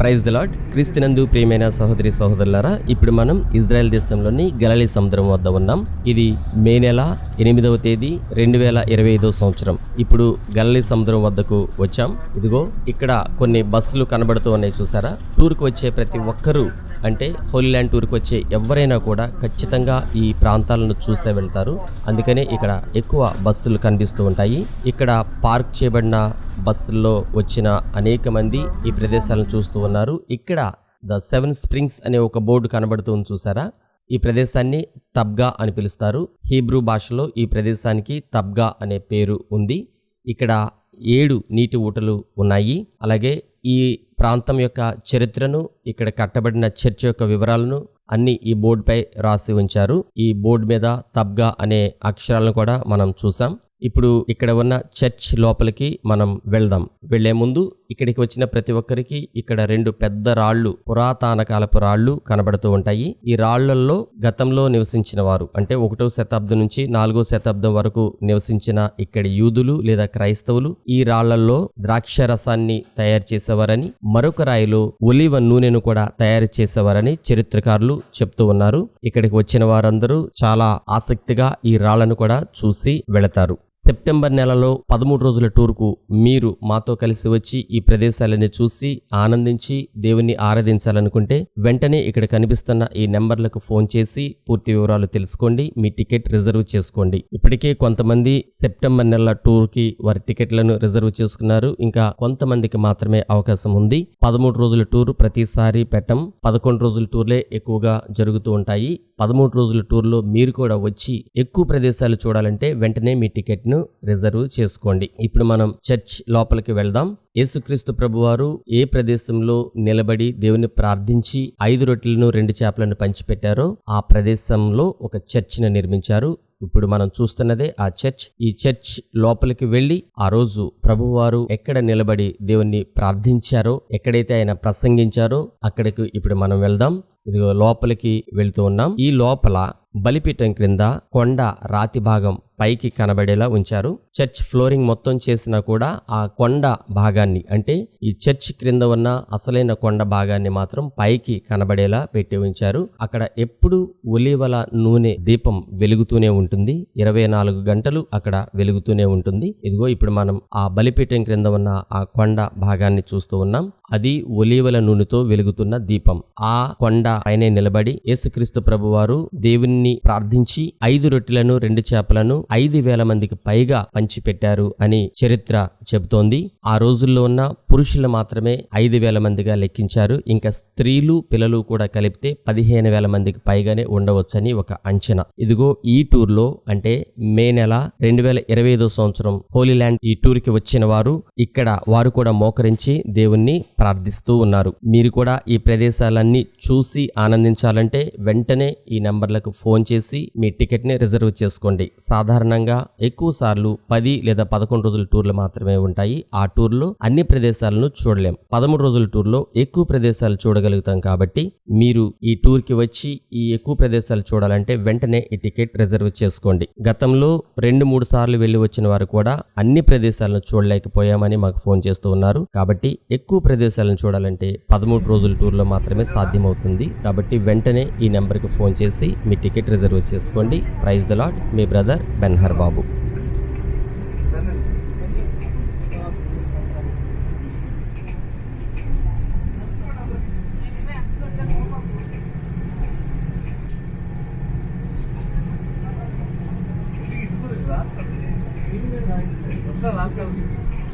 Praise the lord క్రీస్తునందు ప్రియమైన సహోదరి సహోదరులారా ఇప్పుడు మనం ఇజ్రాయెల్ దేశంలోని గలలి సముద్రం వద్ద ఉన్నాం. ఇది మే నెల ఎనిమిదవ తేదీ రెండు వేల ఇరవై ఐదో సంవత్సరం. ఇప్పుడు గలలి సముద్రం వద్దకు వచ్చాం. ఇదిగో ఇక్కడ కొన్ని బస్సులు కనబడుతూ ఉన్నాయి చూసారా? టూర్కి వచ్చే ప్రతి ఒక్కరూ అంటే హోలీ ల్యాండ్ టూర్కి వచ్చే ఎవరైనా కూడా ఖచ్చితంగా ఈ ప్రాంతాలను చూసే వెళ్తారు. అందుకనే ఇక్కడ ఎక్కువ బస్సులు కనిపిస్తూ ఉంటాయి. ఇక్కడ పార్క్ చేయబడిన బస్సుల్లో వచ్చిన అనేక మంది ఈ ప్రదేశాలను చూస్తూ ఉన్నారు. ఇక్కడ ద సెవెన్ స్ప్రింగ్స్ అనే ఒక బోర్డు కనబడుతుంది చూసారా? ఈ ప్రదేశాన్ని తబ్గా అని పిలుస్తారు. హీబ్రూ భాషలో ఈ ప్రదేశానికి తబ్గా అనే పేరు ఉంది. ఇక్కడ ఏడు నీటి ఊటలు ఉన్నాయి. అలాగే ఈ ప్రాంతం యొక్క చరిత్రను ఇక్కడ కట్టబడిన చర్చ్ యొక్క వివరాలను అన్ని ఈ బోర్డుపై రాసి ఉంచారు. ఈ బోర్డు మీద తబ్గా అనే అక్షరాలను కూడా మనం చూసాం ఇప్పుడు ఇక్కడ ఉన్న చర్చ్ లోపలికి మనం వెళ్దాం. వెళ్ళే ముందు ఇక్కడికి వచ్చిన ప్రతి ఒక్కరికి ఇక్కడ రెండు పెద్ద రాళ్ళు పురాతన కాలపు రాళ్ళు కనబడుతూ ఉంటాయి. ఈ రాళ్ళలో గతంలో నివసించిన వారు అంటే ఒకటో శతాబ్దం నుంచి నాలుగో శతాబ్దం వరకు నివసించిన ఇక్కడి యూదులు లేదా క్రైస్తవులు ఈ రాళ్ళలో ద్రాక్ష రసాన్ని తయారు చేసేవారని మరొక రాయిలో ఒలివ నూనెను కూడా తయారు చేసేవారని చరిత్రకారులు చెప్తూ ఉన్నారు. ఇక్కడికి వచ్చిన వారందరూ చాలా ఆసక్తిగా ఈ రాళ్ళను కూడా చూసి వెళతారు. సెప్టెంబర్ నెలలో పదమూడు రోజుల టూర్కు మీరు మాతో కలిసి వచ్చి ఈ ప్రదేశాలని చూసి ఆనందించి దేవుణ్ణి ఆరాధించాలనుకుంటే వెంటనే ఇక్కడ కనిపిస్తున్న ఈ నెంబర్లకు ఫోన్ చేసి పూర్తి వివరాలు తెలుసుకోండి మీ టికెట్ రిజర్వ్ చేసుకోండి. ఇప్పటికే కొంతమంది సెప్టెంబర్ నెల టూర్కి వారి టికెట్లను రిజర్వ్ చేసుకున్నారు. ఇంకా కొంతమందికి మాత్రమే అవకాశం ఉంది. పదమూడు రోజుల టూర్ ప్రతిసారి పెట్టం. పదకొండు రోజుల టూర్లే ఎక్కువగా జరుగుతూ ఉంటాయి. పదమూడు రోజుల టూర్లో మీరు కూడా వచ్చి ఎక్కువ ప్రదేశాలు చూడాలంటే వెంటనే మీ టికెట్ టికెట్ను రిజర్వ్ చేసుకోండి. ఇప్పుడు మనం చర్చ్ లోపలికి వెళ్దాం. యేసుక్రీస్తు ప్రభువారు ఏ ప్రదేశంలో నిలబడి దేవుని ప్రార్థించి ఐదు రొట్టెలను రెండు చేపలను పంచిపెట్టారో ఆ ప్రదేశంలో ఒక చర్చ్ను నిర్మించారు. ఇప్పుడు మనం చూస్తున్నదే ఆ చర్చ్. ఈ చర్చ్ లోపలికి వెళ్ళి ఆ రోజు ప్రభువారు ఎక్కడ నిలబడి దేవుణ్ణి ప్రార్థించారో ఎక్కడైతే ఆయన ప్రసంగించారో అక్కడికి ఇప్పుడు మనం వెళ్దాం. ఇదిగో లోపలికి వెళుతూ ఉన్నాం. ఈ లోపల బలిపీఠం క్రింద కొండ రాతి భాగం పైకి కనబడేలా ఉంచారు. చర్చ్ ఫ్లోరింగ్ మొత్తం చేసినా కూడా ఆ కొండ భాగాన్ని అంటే ఈ చర్చ్ క్రింద ఉన్న అసలైన కొండ భాగాన్ని మాత్రం పైకి కనబడేలా పెట్టి ఉంచారు. అక్కడ ఎప్పుడు ఒలివల నూనె దీపం వెలుగుతూనే ఉంటుంది. ఇరవై నాలుగు గంటలు అక్కడ వెలుగుతూనే ఉంటుంది. ఇదిగో ఇప్పుడు మనం ఆ బలిపీఠం క్రింద ఉన్న ఆ కొండ భాగాన్ని చూస్తూ ఉన్నాం. అది ఒలీవల నూనెతో వెలుగుతున్న దీపం. ఆ కొండ పైనే నిలబడి యేసుక్రీస్తు ప్రభువారు దేవుణ్ణి ప్రార్థించి ఐదు రొట్టెలను రెండు చేపలను ఐదు వేల మందికి పైగా పంచిపెట్టారు అని చరిత్ర చెబుతోంది. ఆ రోజుల్లో ఉన్న పురుషులు మాత్రమే ఐదు వేల మందిగా లెక్కించారు. ఇంకా స్త్రీలు పిల్లలు కూడా కలిపితే పదిహేను వేల మందికి పైగానే ఉండవచ్చని ఒక అంచనా. ఇదిగో ఈ టూర్లో అంటే మే నెల రెండు వేల ఇరవై ఐదో సంవత్సరం హోలీల్యాండ్ ఈ టూర్కి వచ్చిన వారు ఇక్కడ వారు కూడా మోకరించి దేవుణ్ణి ప్రార్థిస్తూ ఉన్నారు. మీరు కూడా ఈ ప్రదేశాలన్నీ చూసి ఆనందించాలంటే వెంటనే ఈ నంబర్లకు ఫోన్ చేసి మీ టికెట్ని రిజర్వ్ చేసుకోండి. సాధారణంగా ఎక్కువ సార్లు పది లేదా పదకొండు రోజుల టూర్లు మాత్రమే ఉంటాయి. ఆ టూర్లో అన్ని ప్రదేశాలను చూడలేం. పదమూడు రోజుల టూర్లో ఎక్కువ ప్రదేశాలు చూడగలుగుతాం కాబట్టి మీరు ఈ టూర్కి వచ్చి ఈ ఎక్కువ ప్రదేశాలు చూడాలంటే వెంటనే ఈ టికెట్ రిజర్వ్ చేసుకోండి. గతంలో రెండు మూడు సార్లు వెళ్ళి వచ్చిన వారు కూడా అన్ని ప్రదేశాలను చూడలేకపోయామని మాకు ఫోన్ చేస్తూ ఉన్నారు. కాబట్టి ఎక్కువ ప్రదేశాలను చూడాలంటే పదమూడు రోజుల టూర్లో మాత్రమే సాధ్యమవుతుంది. కాబట్టి వెంటనే ఈ నెంబర్కి ఫోన్ చేసి మీ టికెట్ రిజర్వ్ చేసుకోండి. ప్రైజ్ ద లాట్ మీ బ్రదర్ బెన్హర్ బాబు relação.